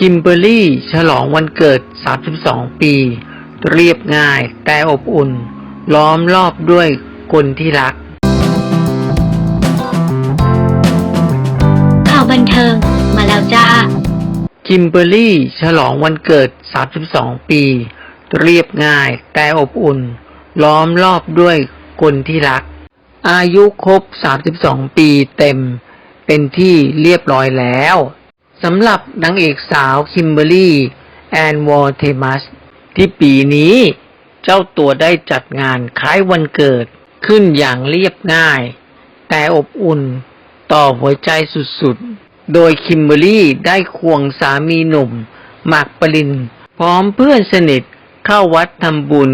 คิมเบอร์รี่ ฉลองวันเกิด 32 ปี เรียบง่ายแต่อบอุ่น ล้อมรอบด้วยคนที่รัก ข่าวบันเทิงมาแล้วจ้า คิมเบอร์รี่ ฉลองวันเกิด 32 ปี เรียบง่ายแต่อบอุ่น ล้อมรอบด้วยคนที่รัก อายุครบ 32 ปีเต็ม เป็นที่เรียบร้อยแล้ว สำหรับนางเอกสาวคิมเบอรี่ แอนวอร์เทมัส ที่ปีนี้เจ้าตัวได้จัดงานคล้ายวันเกิดขึ้นอย่างเรียบง่าย แต่อบอุ่นต่อหัวใจสุดๆ โดยคิมเบอร์รี่ได้ควงสามีหนุ่มหมากปริน พร้อมเพื่อนสนิทเข้าวัดทำบุญ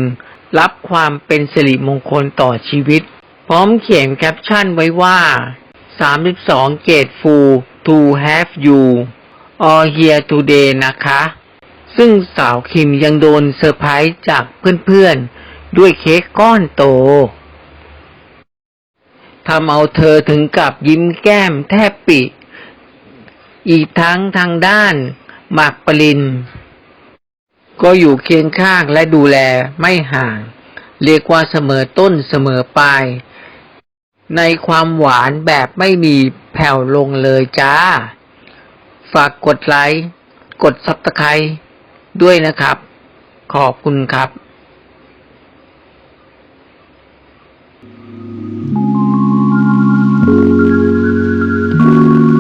รับความเป็นสิริมงคลต่อชีวิต พร้อมเขียนแคปชั่นไว้ว่า 32 เกตฟู to have you all here today นะคะ ซึ่งสาวคิมยังโดนเซอร์ไพรส์จากเพื่อนๆ ด้วยเค้กก้อนโตทำเอาเธอถึงกับยิ้มแก้มแทบปิ อีกทั้งทางด้านหมากปริน ก็อยู่เคียงข้างและดูแลไม่ห่าง เรียกว่าเสมอต้นเสมอปลาย ในความหวานแบบไม่มี แผ่วลงเลยจ้า ฝากกดไลค์ กดซับสไครด้วยนะครับ ขอบคุณครับ